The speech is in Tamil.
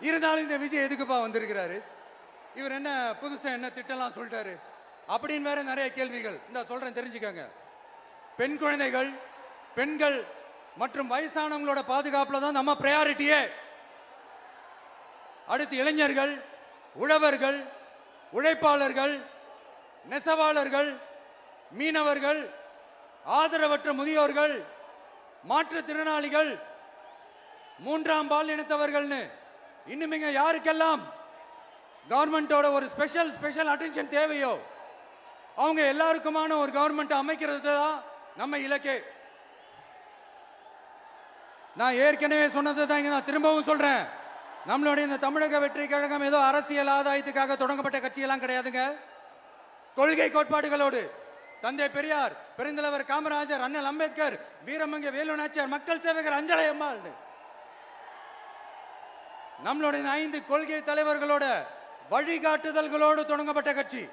இருந்தாலும் இந்த விஜய் எதுக்குப்பா வந்திருக்கிறாரு? இவர் என்ன புதுசா என்ன திட்டம்லாம் சொல்லிட்டாரு? அப்படின்னு வேற நிறைய கேள்விகள். இந்த சொல்றேன் தெரிஞ்சுக்கோங்க. பெண் குழந்தைகள் பெண்கள் மற்றும் வயசானவங்களோட பாதுகாப்புல தான் நம்ம ப்ரையாரிட்டியே அடுத்து இளைஞர்கள் உழவர்கள் உழைப்பாளர்கள் நெசவாளர்கள் மீனவர்கள் ஆதரவற்ற முதியோர்கள் மாற்றுத்திறனாளிகள் மூன்றாம் பால் இனத்தவர்கள்னு. இன்னுமேங்க யாருக்கெல்லாம் கவர்மெண்டோட ஒரு ஸ்பெஷல் ஸ்பெஷல் அட்டென்ஷன் தேவையோ அவங்க எல்லாருக்குமான ஒரு கவர்மெண்ட் அமைக்கிறது தான் நம்ம இலக்கே. நான் ஏற்கனவே சொன்னது தான் இங்க நான் திரும்பவும் சொல்றேன். நம்மளுடைய இந்த தமிழக வெற்றி கழகம் ஏதோ அரசியல் ஆதாயத்துக்காக தொடங்கப்பட்ட கட்சியெல்லாம் கிடையாதுங்க. கொள்கை கோட்பாடுகளோடு தந்தை பெரியார் பெருந்தலைவர் காமராஜர் அண்ணல் அம்பேத்கர் வீரமங்க வேலு நாச்சியார் மக்கள் சேவகர் அஞ்சலை அம்மாள் நம்மளுடைய ஐந்து கொள்கை தலைவர்களோட வழிகாட்டுதல்களோடு தொடங்கப்பட்ட கட்சி.